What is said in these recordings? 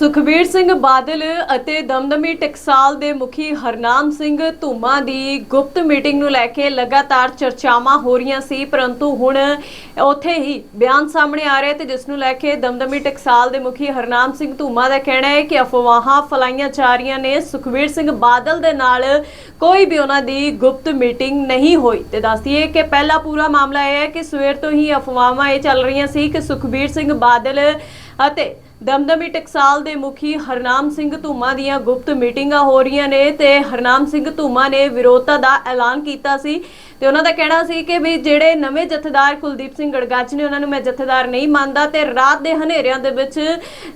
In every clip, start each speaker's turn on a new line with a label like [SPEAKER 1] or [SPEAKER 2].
[SPEAKER 1] ਸੁਖਬੀਰ ਸਿੰਘ ਬਾਦਲ ਅਤੇ ਦਮਦਮੀ ਟਕਸਾਲ ਦੇ ਮੁਖੀ ਹਰਨਾਮ ਸਿੰਘ ਧੂਮਾ ਦੀ ਗੁਪਤ ਮੀਟਿੰਗ ਨੂੰ ਲੈ ਕੇ ਲਗਾਤਾਰ ਚਰਚਾਵਾਂ ਹੋ ਰਹੀਆਂ ਸੀ, ਪਰੰਤੂ ਹੁਣ ਉੱਥੇ ਹੀ ਬਿਆਨ ਸਾਹਮਣੇ ਆ ਰਹੇ ਤੇ ਜਿਸ ਨੂੰ ਲੈ ਕੇ ਦਮਦਮੀ ਟਕਸਾਲ ਦੇ ਮੁਖੀ ਹਰਨਾਮ ਸਿੰਘ ਧੂਮਾ ਦਾ ਕਹਿਣਾ ਹੈ ਕਿ ਅਫਵਾਹਾਂ ਫਲਾਈਆਂ ਜਾ ਰਹੀਆਂ ਨੇ। ਸੁਖਬੀਰ ਸਿੰਘ ਬਾਦਲ ਦੇ ਨਾਲ ਕੋਈ ਵੀ ਉਹਨਾਂ ਦੀ ਗੁਪਤ ਮੀਟਿੰਗ ਨਹੀਂ ਹੋਈ ਤੇ ਦੱਸਦੀਏ ਕਿ ਪਹਿਲਾ ਪੂਰਾ ਮਾਮਲਾ ਇਹ ਹੈ ਕਿ ਸਵੇਰ ਤੋਂ ਹੀ ਅਫਵਾਹਾਂ ਇਹ ਚੱਲ ਰਹੀਆਂ ਸੀ ਕਿ ਸੁਖਬੀਰ ਸਿੰਘ ਬਾਦਲ ਅਤੇ ਦਮਦਮੀ ਟਕਸਾਲ ਦੇ ਮੁਖੀ ਹਰਨਾਮ ਸਿੰਘ ਧੂਮਾ ਦੀਆਂ ਗੁਪਤ ਮੀਟਿੰਗਾਂ ਹੋ ਰਹੀਆਂ ਨੇ ਤੇ ਹਰਨਾਮ ਸਿੰਘ ਧੂਮਾ ਨੇ ਵਿਰੋਧਤਾ ਦਾ ਐਲਾਨ ਕੀਤਾ ਸੀ ਤੇ ਉਹਨਾਂ ਦਾ ਕਹਿਣਾ ਸੀ ਕਿ ਵੀ ਜਿਹੜੇ ਨਵੇਂ ਜਥੇਦਾਰ ਕੁਲਦੀਪ ਸਿੰਘ ਗੜਗਾਚ ਨੇ ਉਹਨਾਂ ਨੂੰ ਮੈਂ ਜਥੇਦਾਰ ਨਹੀਂ ਮੰਨਦਾ ਤੇ ਰਾਤ ਦੇ ਹਨੇਰਿਆਂ ਦੇ ਵਿੱਚ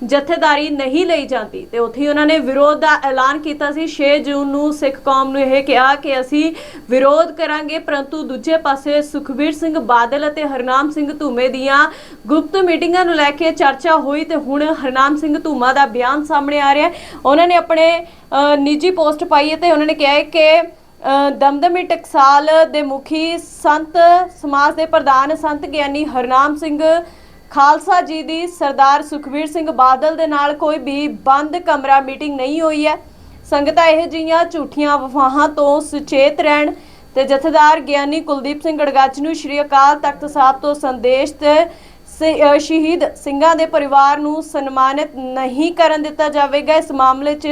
[SPEAKER 1] ਜਥੇਦਾਰੀ ਨਹੀਂ ਲਈ ਜਾਂਦੀ। ਤੇ ਉੱਥੇ ਹੀ ਉਹਨਾਂ ਨੇ ਵਿਰੋਧ ਦਾ ਐਲਾਨ ਕੀਤਾ ਸੀ। 6 ਜੂਨ ਨੂੰ ਸਿੱਖ ਕੌਮ ਨੂੰ ਇਹ ਕਿਹਾ ਕਿ ਅਸੀਂ ਵਿਰੋਧ ਕਰਾਂਗੇ, ਪਰੰਤੂ ਦੂਜੇ ਪਾਸੇ ਸੁਖਬੀਰ ਸਿੰਘ ਬਾਦਲ ਅਤੇ ਹਰਨਾਮ ਸਿੰਘ ਧੂਮੇ ਦੀਆਂ ਗੁਪਤ ਮੀਟਿੰਗਾਂ ਨੂੰ ਲੈ ਕੇ ਚਰਚਾ ਹੋਈ ਤੇ ਹੁਣ ਹਰਨਾਮ ਸਿੰਘ ਧੂਮਾ ਦਾ ਬਿਆਨ ਸਾਹਮਣੇ ਆ ਰਿਹਾ ਹੈ। ਉਹਨਾਂ ਨੇ ਆਪਣੇ ਨਿੱਜੀ ਪੋਸਟ ਪਾਈ ਹੈ ਤੇ ਉਹਨਾਂ ਨੇ ਕਿਹਾ ਹੈ ਕਿ ਦਮਦਮੀ ਟਕਸਾਲ ਦੇ ਮੁਖੀ ਸੰਤ ਸਮਾਜ ਦੇ ਪ੍ਰਧਾਨ ਸੰਤ ਗਿਆਨੀ ਹਰਨਾਮ ਸਿੰਘ ਖਾਲਸਾ ਜੀ ਦੀ ਸਰਦਾਰ ਸੁਖਬੀਰ ਸਿੰਘ ਬਾਦਲ ਦੇ ਨਾਲ ਕੋਈ ਵੀ ਬੰਦ ਕਮਰਾ ਮੀਟਿੰਗ ਨਹੀਂ ਹੋਈ ਹੈ। ਸੰਗਤਾਂ ਇਹ ਜਿਹੀਆਂ ਝੂਠੀਆਂ ਅਫਵਾਹਾਂ ਤੋਂ ਸੁਚੇਤ ਰਹਿਣ ਤੇ ਜਥੇਦਾਰ ਗਿਆਨੀ ਕੁਲਦੀਪ ਸਿੰਘ ਗੜਗੱਜ ਨੂੰ ਸ਼੍ਰੀ ਅਕਾਲ ਤਖਤ ਸਾਹਿਬ ਤੋਂ ਸੰਦੇਸ਼ ਤੇ ਸ਼ਹੀਦ ਸਿੰਘਾਂ ਦੇ ਪਰਿਵਾਰ ਨੂੰ ਸਨਮਾਨਿਤ ਨਹੀਂ ਕਰਨ ਦਿੱਤਾ ਜਾਵੇਗਾ। ਇਸ ਮਾਮਲੇ 'ਚ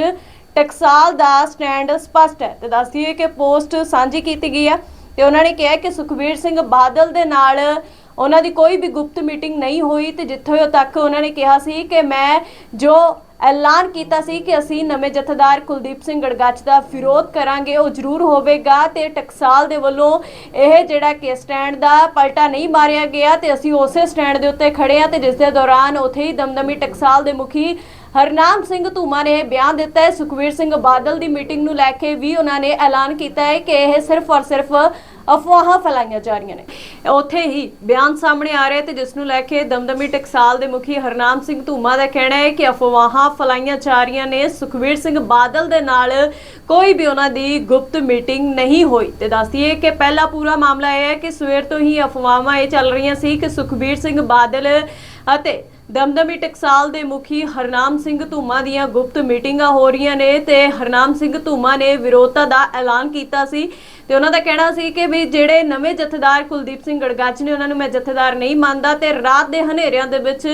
[SPEAKER 1] ਟਕਸਾਲ ਦਾ ਸਟੈਂਡ ਸਪਸ਼ਟ ਹੈ। ਤੇ ਦੱਸਦੀਏ ਕਿ ਪੋਸਟ ਸਾਂਝੀ ਕੀਤੀ ਗਈ ਹੈ ਤੇ ਉਹਨਾਂ ਨੇ ਕਿਹਾ ਕਿ ਸੁਖਬੀਰ ਸਿੰਘ ਬਾਦਲ ਦੇ ਨਾਲ ਉਹਨਾਂ ਦੀ ਕੋਈ ਵੀ ਗੁਪਤ ਮੀਟਿੰਗ ਨਹੀਂ ਹੋਈ ਤੇ ਜਿੱਥੋਂ ਤੱਕ ਉਹਨਾਂ ਨੇ ਕਿਹਾ ਸੀ ਕਿ ਮੈਂ ਜੋ ਐਲਾਨ ਕੀਤਾ ਸੀ ਕਿ ਅਸੀਂ ਨਵੇਂ ਜਥੇਦਾਰ ਕੁਲਦੀਪ ਸਿੰਘ ਗੜਗੱਜ ਦਾ ਵਿਰੋਧ ਕਰਾਂਗੇ, ਉਹ ਜ਼ਰੂਰ ਹੋਵੇਗਾ ਤੇ ਟਕਸਾਲ ਦੇ ਵੱਲੋਂ ਇਹ ਜਿਹੜਾ ਕਿ ਸਟੈਂਡ ਦਾ ਪਲਟਾ ਨਹੀਂ ਮਾਰਿਆ ਗਿਆ ਤੇ ਅਸੀਂ ਉਸੇ ਸਟੈਂਡ ਦੇ ਉੱਤੇ ਖੜੇ ਆ ਤੇ ਜਿਸ ਦੇ ਦੌਰਾਨ ਉੱਥੇ ਹੀ ਦਮਦਮੀ ਟਕਸਾਲ ਦੇ ਮੁਖੀ ਹਰਨਾਮ ਸਿੰਘ ਧੂਮਾ ਨੇ ਇਹ ਬਿਆਨ ਦਿੱਤਾ ਹੈ। ਸੁਖਵੀਰ ਸਿੰਘ ਬਾਦਲ ਦੀ ਮੀਟਿੰਗ ਨੂੰ ਲੈ ਕੇ ਵੀ ਉਹਨਾਂ ਨੇ ਐਲਾਨ ਕੀਤਾ ਹੈ ਕਿ ਇਹ ਸਿਰਫ ਔਰ ਸਿਰਫ ਅਫਵਾਹਾਂ ਫੈਲਾਈਆਂ ਜਾ ਰਹੀਆਂ ਨੇ। ਉੱਥੇ ਹੀ ਬਿਆਨ ਸਾਹਮਣੇ ਆ ਰਿਹਾ ਤੇ ਜਿਸ ਨੂੰ ਲੈ ਕੇ ਦਮਦਮੀ ਟਕਸਾਲ ਦੇ ਮੁਖੀ ਹਰਨਾਮ ਸਿੰਘ ਧੂਮਾ ਦਾ ਕਹਿਣਾ ਹੈ ਕਿ ਅਫਵਾਹਾਂ ਫੈਲਾਈਆਂ ਜਾ ਰਹੀਆਂ ਨੇ। ਸੁਖਵੀਰ ਸਿੰਘ ਬਾਦਲ ਦੇ ਨਾਲ ਕੋਈ ਵੀ ਉਹਨਾਂ ਦੀ ਗੁਪਤ ਮੀਟਿੰਗ ਨਹੀਂ ਹੋਈ। ਤੇ ਦੱਸਦੀਏ ਕਿ ਪਹਿਲਾ ਪੂਰਾ ਮਾਮਲਾ ਇਹ ਹੈ ਕਿ ਸਵੇਰ ਤੋਂ ਹੀ ਅਫਵਾਹਾਂ ਇਹ ਚੱਲ ਰਹੀਆਂ ਸੀ ਕਿ ਸੁਖਬੀਰ ਸਿੰਘ ਬਾਦਲ ਅਤੇ ਦਮਦਮੀ ਟਕਸਾਲ ਦੇ ਮੁਖੀ ਹਰਨਾਮ ਸਿੰਘ ਧੂਮਾ ਦੀਆਂ ਗੁਪਤ ਮੀਟਿੰਗਾਂ ਹੋ ਰਹੀਆਂ ਨੇ ਤੇ ਹਰਨਾਮ ਸਿੰਘ ਧੂਮਾ ਨੇ ਵਿਰੋਧਤਾ ਦਾ ਐਲਾਨ ਕੀਤਾ ਸੀ ਤੇ ਉਹਨਾਂ ਦਾ ਕਹਿਣਾ ਸੀ ਕਿ ਵੀ ਜਿਹੜੇ ਨਵੇਂ ਜਥੇਦਾਰ ਕੁਲਦੀਪ ਸਿੰਘ ਗੜਗੱਜ ਨੇ ਉਹਨਾਂ ਨੂੰ ਮੈਂ ਜਥੇਦਾਰ ਨਹੀਂ ਮੰਨਦਾ ਤੇ ਰਾਤ ਦੇ ਹਨੇਰਿਆਂ ਦੇ ਵਿੱਚ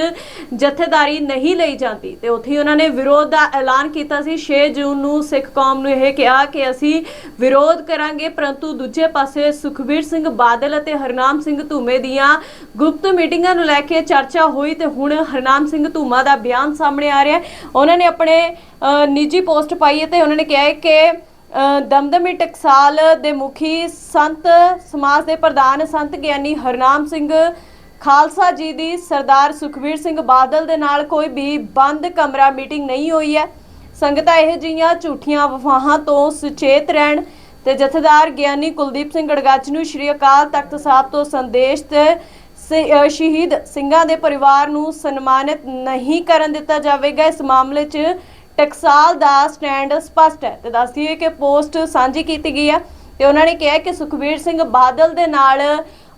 [SPEAKER 1] ਜਥੇਦਾਰੀ ਨਹੀਂ ਲਈ ਜਾਂਦੀ। ਤੇ ਉੱਥੇ ਹੀ ਉਹਨਾਂ ਨੇ ਵਿਰੋਧ ਦਾ ਐਲਾਨ ਕੀਤਾ ਸੀ। 6 ਜੂਨ ਨੂੰ ਸਿੱਖ ਕੌਮ ਨੂੰ ਇਹ ਕਿਹਾ ਕਿ ਅਸੀਂ ਵਿਰੋਧ ਕਰਾਂਗੇ, ਪਰੰਤੂ ਦੂਜੇ ਪਾਸੇ ਸੁਖਬੀਰ ਸਿੰਘ ਬਾਦਲ ਅਤੇ ਹਰਨਾਮ ਸਿੰਘ ਧੂਮੇ ਦੀਆਂ ਗੁਪਤ ਮੀਟਿੰਗਾਂ ਨੂੰ ਲੈ ਕੇ ਚਰਚਾ ਹੋਈ ਤੇ ਹੁਣ ਹਰਨਾਮ ਸਿੰਘ ਧੂਮਾ ਦਾ ਬਿਆਨ ਸਾਹਮਣੇ ਆ ਰਿਹਾ ਹੈ। ਉਹਨਾਂ ਨੇ ਆਪਣੇ ਨਿੱਜੀ ਪੋਸਟ ਪਾਈ ਹੈ ਤੇ ਉਹਨਾਂ ਨੇ ਕਿਹਾ ਹੈ ਕਿ ਦਮਦਮੀ ਟਕਸਾਲ ਦੇ ਮੁਖੀ ਸੰਤ ਸਮਾਜ ਦੇ ਪ੍ਰਧਾਨ ਸੰਤ ਗਿਆਨੀ ਹਰਨਾਮ ਸਿੰਘ ਖਾਲਸਾ ਜੀ ਦੀ ਸਰਦਾਰ ਸੁਖਬੀਰ ਸਿੰਘ ਬਾਦਲ ਦੇ ਨਾਲ ਕੋਈ ਵੀ ਬੰਦ ਕਮਰਾ ਮੀਟਿੰਗ ਨਹੀਂ ਹੋਈ ਹੈ। ਸੰਗਤਾਂ ਇਹ ਜਿਹੀਆਂ ਝੂਠੀਆਂ ਵਫ਼ਾਹਾਂ ਤੋਂ ਸੁਚੇਤ ਰਹਿਣ ਤੇ ਜਥੇਦਾਰ ਗਿਆਨੀ ਕੁਲਦੀਪ ਸਿੰਘ ਗੜਗੱਜ ਨੂੰ ਸ਼੍ਰੀ ਅਕਾਲ ਤਖਤ ਸਾਹਿਬ ਤੋਂ ਸੰਦੇਸ਼ ਤੇ ਸ਼ਹੀਦ ਸਿੰਘਾਂ ਦੇ ਪਰਿਵਾਰ ਨੂੰ ਸਨਮਾਨਿਤ ਨਹੀਂ ਕਰਨ ਦਿੱਤਾ ਜਾਵੇਗਾ। ਇਸ ਮਾਮਲੇ 'ਚ ਟਕਸਾਲ ਦਾ ਸਟੈਂਡ ਸਪਸ਼ਟ ਹੈ। ਤੇ ਦੱਸਦੀਏ ਕਿ ਪੋਸਟ ਸਾਂਝੀ ਕੀਤੀ ਗਈ ਹੈ ਤੇ ਉਹਨਾਂ ਨੇ ਕਿਹਾ ਕਿ ਸੁਖਬੀਰ ਸਿੰਘ ਬਾਦਲ ਦੇ ਨਾਲ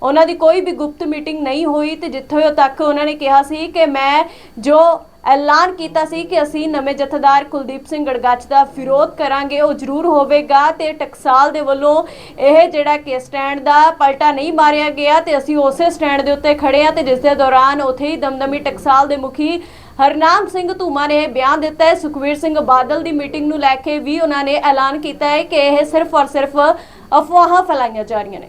[SPEAKER 1] ਉਹਨਾਂ ਦੀ ਕੋਈ ਵੀ ਗੁਪਤ ਮੀਟਿੰਗ ਨਹੀਂ ਹੋਈ ਤੇ ਜਿੱਥੋਂ ਤੱਕ ਉਹਨਾਂ ਨੇ ਕਿਹਾ ਸੀ ਕਿ ਮੈਂ ਜੋ ਐਲਾਨ ਕੀਤਾ ਸੀ ਕਿ ਅਸੀਂ ਨਵੇਂ ਜਥੇਦਾਰ ਕੁਲਦੀਪ ਸਿੰਘ ਗੜਗੱਜ ਦਾ ਵਿਰੋਧ ਕਰਾਂਗੇ। ਉਹ ਜ਼ਰੂਰ ਹੋਵੇਗਾ ਤੇ ਟਕਸਾਲ ਦੇ ਵੱਲੋਂ ਇਹ ਜਿਹੜਾ ਕਿ ਸਟੈਂਡ ਦਾ ਪਲਟਾ ਨਹੀਂ ਮਾਰਿਆ ਗਿਆ ਤੇ ਅਸੀਂ ਉਸੇ ਸਟੈਂਡ ਦੇ ਉੱਤੇ ਖੜੇ ਆ ਤੇ ਜਿਸ ਦੇ ਦੌਰਾਨ ਉੱਥੇ ਹੀ ਦਮਦਮੀ ਟਕਸਾਲ ਦੇ ਮੁਖੀ ਹਰਨਾਮ ਸਿੰਘ ਧੂਮਾ ਨੇ ਇਹ ਬਿਆਨ ਦਿੱਤਾ ਹੈ। ਸੁਖਵੀਰ ਸਿੰਘ ਬਾਦਲ ਦੀ ਮੀਟਿੰਗ ਨੂੰ ਲੈ ਕੇ ਵੀ ਉਹਨਾਂ ਨੇ ਐਲਾਨ ਕੀਤਾ ਹੈ ਕਿ ਇਹ ਸਿਰਫ ਔਰ ਸਿਰਫ ਅਫਵਾਹਾਂ ਫੈਲਾਈਆਂ ਜਾ ਰਹੀਆਂ ਨੇ।